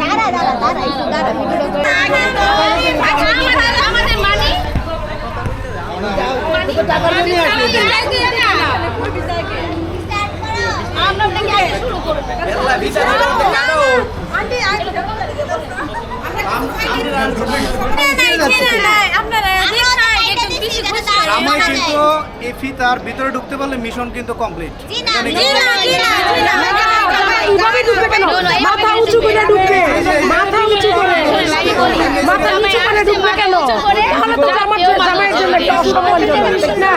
দাঁড়া দাঁড়া দাঁড়া একটু দাঁড়া ভিডিও করে আমাদের মানি স্টার্ট করো আমরা আপনাকে আগে শুরু করব আন্টি আন্টি আমার কিন্তু এই ফিতার ভিতরে ঢুকতে পারলে মিশন কিন্তু কমপ্লিট জি না জি না জি না জি না এইভাবে ঢুকবে কেন মাথা উঁচু করে ঢুকবে মাথা উঁচু করে মাথা উঁচু করে ঢুকবে কেন তাহলে তো জামার জন্য জন্য একটা অসম্মানজনক ঠিক না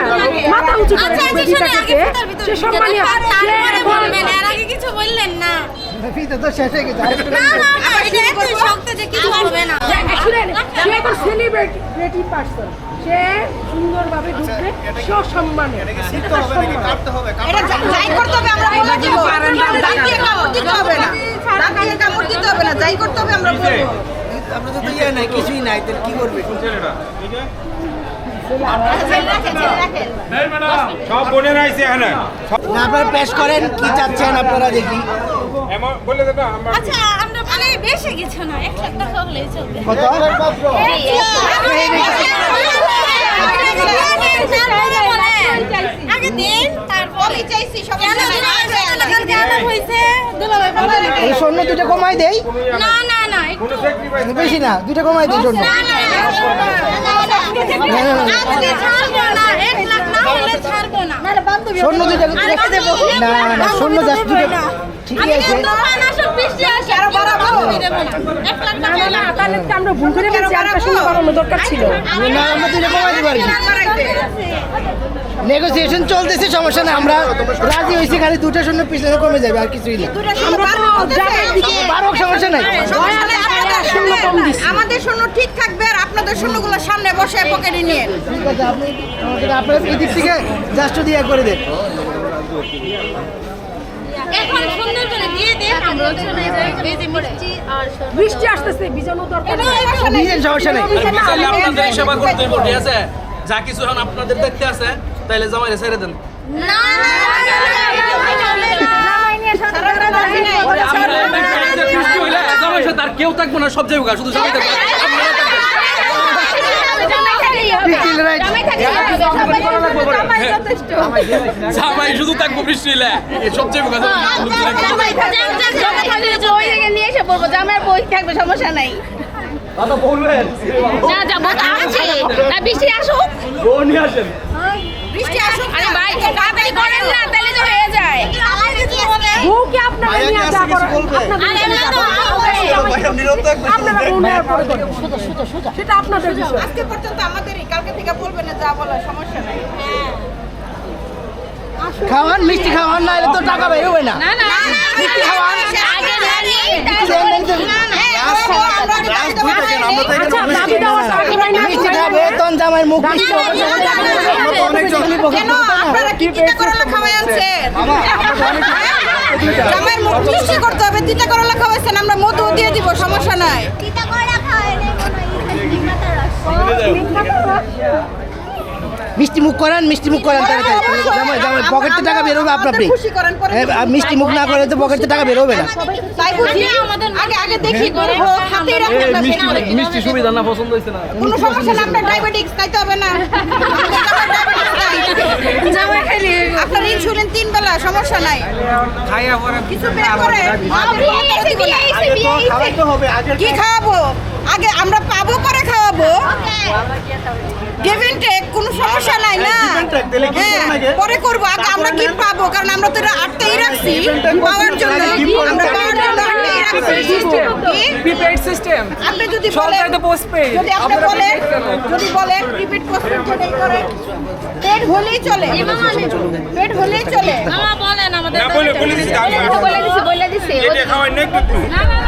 মাথা উঁচু করে ঢুকবে সে সম্মানীয় সে এখন আগে কিছু বললেন না ফিতা তো শেষ হয়ে গেছে। না না না এটা এত শক্ত যে কিছু হবে না। শুনেন সে এখন সেলিব্রিটি পার্সন সে সুন্দরভাবে ঢুকবে সসম্মানে। এটাকে শিখতে হবে নাকি? কাটতে হবে এটা যাই করতে হবে আমরা বলে দিব দাঁত দিয়ে দিতে হবে না। দাঁত দিয়ে দিতে হবে না। যাই করতে হবে আমরা বলব। আমরা তো ইয়ে নাই কিছুই নাই তাহলে কি করবে? আপনারা পেশ করেন কি চাচ্ছেন আপনারা দেখি। এমন বলে দেবে আমরা আচ্ছা আমরা মানে বেশি কিছু না এক লাখ টাকা হলেই চলবে কত আগে দিন তারপর চাইছি সবাই হয়েছে দুলাভাই বলে এই স্বর্ণ দুটো কমাই দেই না না না কোনো স্যাক্রিফাইস বেশি না দুটো কমাই দেই স্বর্ণ না না আজকে ছাড়বো না এক লাখ না হলে ছাড়বো না স্বর্ণ দুটো রেখে দেবো না না স্বর্ণ জাস্ট দুটো আমরা ভুল করে দরকার ছিল। নেগোসিয়েশন চলতেছে সমস্যা না আমরা রাজি হয়েছি খালি দুটো শূন্য পিছনে কমে যাবে আর কিছুই না। দিকে বারো সমস্যা নাই। শূন্য আমাদের শূন্য ঠিক থাকবে আর আপনাদের শূন্যগুলো সামনে বসে পকেটে নিয়ে। ঠিক আছে আপনি আমাদের আপনার এদিক থেকে জাস্ট দিয়ে করে দেন। এখন সুন্দর করে দিয়ে দেন আমরা চলে যাই এই যে মিষ্টি আর বৃষ্টি আসতেছে বিজানো দরকার নেই। সমস্যা নেই আপনাদের সেবা করতে হইব, ঠিক আছে যা কিছু এখন আপনাদের দেখতে আছে তাইলে জামাইরে ছেড়ে দেন না না আর কেউ থাকব না সব জায়গায় শুধু জামাই থাকবে জামাই শুধু থাকব বৃষ্টি এই নিয়ে এসে বলব যে বই থাকবে সমস্যা নাই না যাব আছে না বৃষ্টি আসুক আসেন বৃষ্টি আসুক আরে ভাই তাড়াতাড়ি করেন না তাহলে তো হয়ে যায় বউকে আপনারা নিয়ে যা করার আরে না তো আপনারা সেটা আপনাদের বিষয় আজকে পর্যন্ত আমাদেরই কালকে থেকে বলবেন না যা বলার সমস্যা নাই খাওয়ান মিষ্টি খাওয়ান না এলে তো টাকা বের হবে না খাওয়ান আচ্ছা হয় খাবে তখন জামাই মুখ মিষ্টি জামাইয়ের মুখ মিষ্টি করতে হবে তিতা করলা খাওয়াইছেন আমরা মধু দিয়ে দিব সমস্যা নাই। তিতা করে খাওয়াই নেই নিম পাতার রস মিষ্টি মুখ করেন মিষ্টি মুখ করেন জামাই জামাই পকেটে টাকা বের হবে আপনা আপনি খুশি করেন পরে এ, আর মিষ্টি মুখ না করে তো পকেটে টাকা বের হবে না তাই বুঝি আগে আগে দেখি হাতে রাখেন মিষ্টি সুবিধা না পছন্দ হয়েছে না। কোনো সমস্যা না আপনার ডায়াবেটিক্স খাইতে হবে না জামাই খাইলে আপনার ইনসুলিন তিন বেলা সমস্যা নাই। কিছু বের করে কি খাওয়াবো? আগে আমরা পাবো করে খাওয়াবো। গিভ এন্ড টেক কোনো সমস্যা নাই না। হ্যাঁ পরে করব। আগে আমরা কি পাবো? কারণ আমরা তো এটা আটতেই রাখছি। পাওয়ার জন্য। আমরা পাওয়ার জন্য? প্রিপেড সিস্টেম আপনি যদি বলেন তো postpaid। যদি আপনি বলেন যদি বলেন প্রিপেড পোস্টপেড যদি করেন পেড হলেই চলে। পেড হলেই চলে। না আমাদের বলে দিছি বলে দিছি বলে দিছি। না না না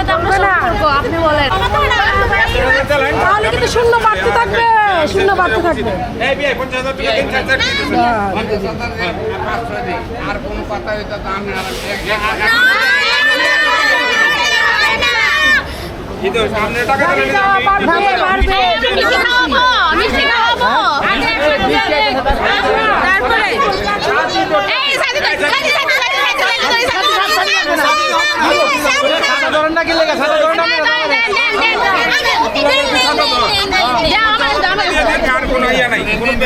সাথে আমরা সম্পর্ক আপনি বলেন তাহলে কিন্তু শূন্য বাড়তে থাকবে শূন্য বাড়তে থাকবে আর কোন কথা হইতো তো আমি আর সামনে টাকা দিলে বাড়বে বাড়বে বাড়বে মিষ্টি খাওয়াবো মিষ্টি খাওয়াবো তারপরে এই সাথে সাথে সাথে সাদা ধরন না কিনলে সাদা ধরন না আর কোনো ইয়ে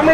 আমরা